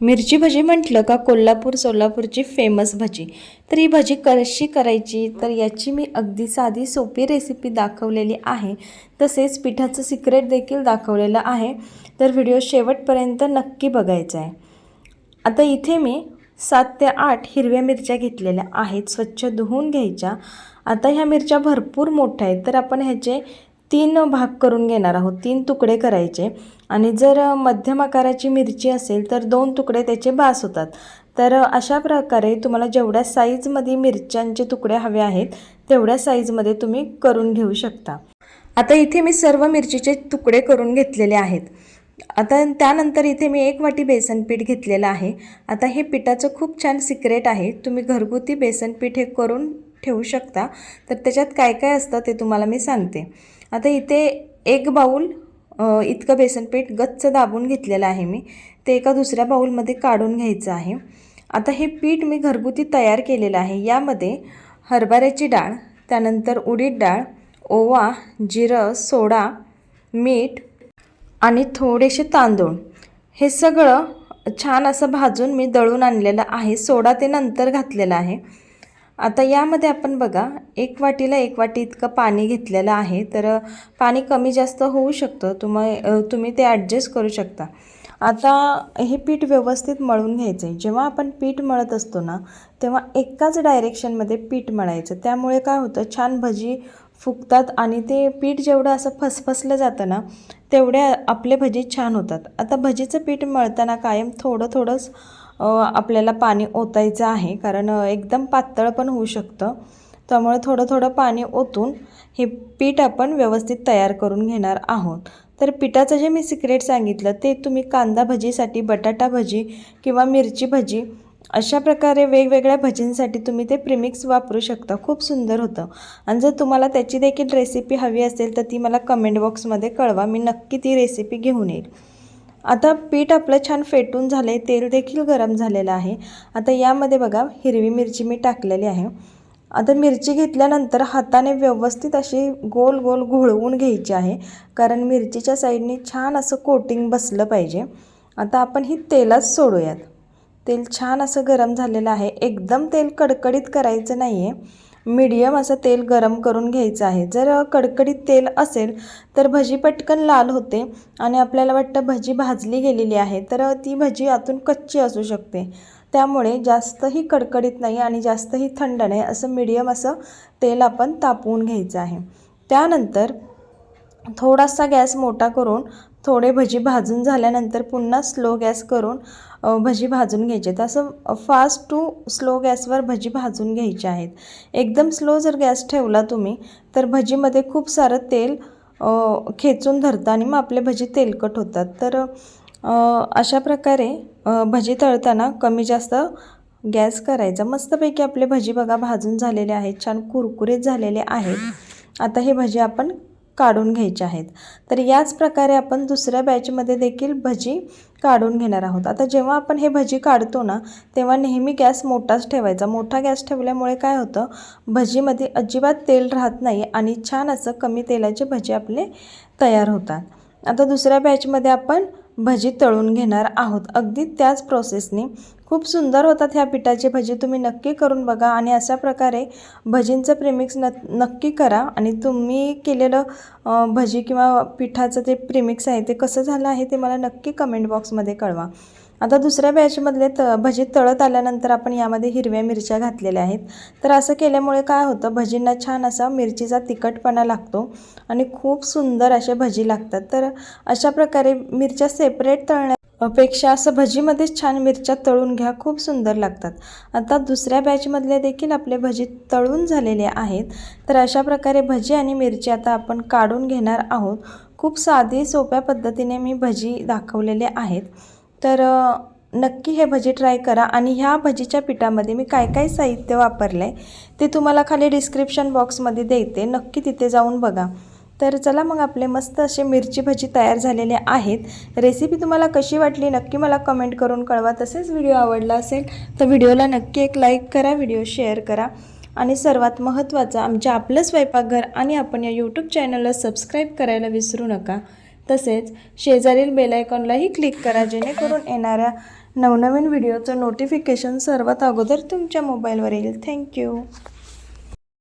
मिरची भजी म्हटलं का कोल्हापूर सोलापूरची फेमस भजी. तर ही भजी कशी करायची? तर याची मी अगदी साधी सोपी रेसिपी दाखवलेली आहे. तसेच पिठाचं सिक्रेट देखील दाखवलेलं आहे. तर व्हिडिओ शेवटपर्यंत नक्की बघायचा आहे आता इथे मी सात ते आठ हिरव्या मिरच्या घेतलेल्या आहेत. स्वच्छ धुवून घ्यायच्या. आता ह्या मिरच्या भरपूर मोठ्या आहेत. तर आपण ह्याचे तीन भाग करून घेणार आहोत. तीन तुकडे करायचे. आणि जर मध्यम आकाराची मिरची असेल तर दोन तुकडे त्याचे बास होतात. तर अशा प्रकारे तुम्हाला जेवढ्या साईजमध्ये मिरच्यांचे तुकडे हवे आहेत तेवढ्या साईजमध्ये तुम्ही करून घेऊ शकता. आता इथे मी सर्व मिरचीचे तुकडे करून घेतलेले आहेत. आता त्यानंतर इथे मी एक वाटी बेसन पीठ घेतलेलं आहे. आता हे पिठाचं खूप छान सिक्रेट आहे. तुम्ही घरगुती बेसन पीठ हे करून ठेवू शकता. तर त्याच्यात काय काय असतं ते तुम्हाला मी सांगते. आता इथे एक बाऊल इतकं बेसनपीठ गच्च दाबून घेतलेलं आहे मी. ते एका दुसऱ्या बाऊलमध्ये काढून घ्यायचं आहे. आता हे पीठ मी घरगुती तयार केलेलं आहे. यामध्ये हरभऱ्याची डाळ त्यानंतर उडीद डाळ ओवा जिरं सोडा मीठ आणि थोडेसे तांदूळ. हे सगळं छान असं भाजून मी दळून आणलेलं आहे. सोडा ते नंतर घातलेलं आहे. आता यामध्ये आपण बघा एक वाटीला एक वाटी इतकं पाणी घेतलेलं आहे तर पाणी कमी जास्त होऊ शकतं तुम्ही तुम्ही ते ॲडजस्ट करू शकता. आता हे पीठ व्यवस्थित मळून घ्यायचं आहे जेव्हा आपण पीठ मळत असतो ना तेव्हा एकाच डायरेक्शनमध्ये पीठ मळायचं. त्यामुळे काय होतं छान भजी फुगतात आणि ते पीठ जेवढं असं फसफसलं जातं ना तेवढ्या आपले भजी छान होतात. आता भजीचं पीठ मळताना कायम थोडं थोडंच आपल्याला पाणी ओतायचं आहे कारण एकदम पातळ पण होऊ शकतं. त्यामुळे थोडं थोडं पाणी ओतून हे पीठ आपण व्यवस्थित तयार करून घेणार आहोत. तर पिठाचं जे मी सिक्रेट सांगितलं ते तुम्ही कांदा भजीसाठी बटाटा भजी किंवा मिरची भजी अशा प्रकारे वेगवेगळ्या भजींसाठी तुम्ही ते प्रिमिक्स वापरू शकता. खूप सुंदर होतं. आणि जर तुम्हाला त्याची देखील रेसिपी हवी असेल तर ती मला कमेंट बॉक्समध्ये कळवा. मी नक्की ती रेसिपी घेऊन येईल. आता पीठ आपलं छान फेटून झालं आहे तेल देखील गरम झालेलं आहे. आता यामध्ये बघा हिरवी मिरची मी टाकलेली आहे. आता मिरची घेतल्यानंतर हाताने व्यवस्थित अशी गोल गोल घोळवून घ्यायची आहे कारण मिरचीच्या साईडने छान असं कोटिंग बसलं पाहिजे. आता आपण ही तेलात सोडूयात. तेल छान असं गरम झालेलं आहे. एकदम तेल कडकडीत करायचं नाही आहे मीडियम असं तेल गरम करून घ्यायचं आहे. जर कडकडीत तेल असेल तर भजी पटकन लाल होते आणि आपल्याला वाटतं भजी भाजली गेलेली आहे तर ती भजी आतून कच्ची असू शकते. त्यामुळे जास्तही कडकडीत नाही आणि जास्तही थंड नाही असं मीडियम असं तेल आपण तापवून घ्यायचं आहे. त्यानंतर थोडासा गॅस मोठा करून थोडे भजी भाजून झाल्यानंतर पुन्हा स्लो गॅस करून भजी भाजून घ्यायचे आहेत. असं फास्ट टू स्लो गॅसवर भजी भाजून घ्यायचे आहेत. एकदम स्लो जर गॅस ठेवला तुम्ही तर भजीमध्ये खूप सारं तेल खेचून धरतं आणि मग आपले भजी तेलकट होतात. तर अशा प्रकारे भजी तळताना कमी जास्त गॅस करायचा. मस्तपैकी आपले भजी बघा भाजून झालेले आहेत छान कुरकुरीत झालेले आहेत. आता हे भजी आपण काढून घ्यायचे आहेत. तर याच प्रकारे आपण दुसऱ्या बॅचमध्ये देखील भजी काढून घेणार आहोत. आता जेव्हा आपण हे भजी काढतो ना तेव्हा नेहमी गॅस मोठाच ठेवायचा. मोठा गॅस ठेवल्यामुळे काय होतं? भजीमध्ये अजिबात तेल राहत नाही आणि छान असं कमी तेलाचे भजी आपले तयार होतात. आता दुसऱ्या बॅचमध्ये आपण भजी तळून घेणार आहोत. अगदी त्याच प्रोसेसने खूप सुंदर होतात ह्या पिठाची भजी. तुम्ही नक्की करून बघा आणि अशा प्रकारे भजींचं प्रेमिक्स न नक्की करा. आणि तुम्ही केलेलं भजी किंवा पिठाचं ते प्रेमिक्स आहे ते कसं झालं आहे ते मला नक्की कमेंट बॉक्समध्ये कळवा. आता दुसऱ्या बॅचमधले त भजी तळत आल्यानंतर आपण यामध्ये हिरव्या मिरच्या घातलेल्या आहेत. तर असं केल्यामुळे काय होतं भजींना छान असा मिरचीचा तिखटपणा लागतो आणि खूप सुंदर असे भजी लागतात. तर अशा प्रकारे मिरच्या सेपरेट तळण्या पेक्षा असं भजीमध्येच छान मिरच्या तळून घ्या खूप सुंदर लागतात. आता दुसऱ्या बॅचमधले देखील आपले भजी तळून झालेले आहेत. तर अशा प्रकारे भजी आणि मिरची आता आपण काढून घेणार आहोत. खूप साधी सोप्या पद्धतीने मी भजी दाखवलेले आहेत. तर नक्की हे भजी ट्राय करा आणि ह्या भजीच्या पिठामध्ये मी काय काय साहित्य वापरलं आहे ते तुम्हाला खाली डिस्क्रिप्शन बॉक्समध्ये देते. नक्की तिथे जाऊन बघा. तर चला मग आपले मस्त असे मिरची भजी तयार झालेले आहेत. रेसिपी तुम्हाला कशी वाटली नक्की मला कमेंट करून कळवा. तसेच व्हिडिओ आवडला असेल तर व्हिडिओला नक्की एक लाईक करा व्हिडिओ शेअर करा. आणि सर्वात महत्त्वाचं आमच्या आपलं स्वयंपाकघर आणि आपण या यूट्यूब चॅनलला सबस्क्राईब करायला विसरू नका. तसेच शेजारील बेलायकॉनलाही क्लिक करा जेणेकरून येणाऱ्या नवनवीन व्हिडिओचं नोटिफिकेशन सर्वात अगोदर तुमच्या मोबाईलवर येईल. थँक्यू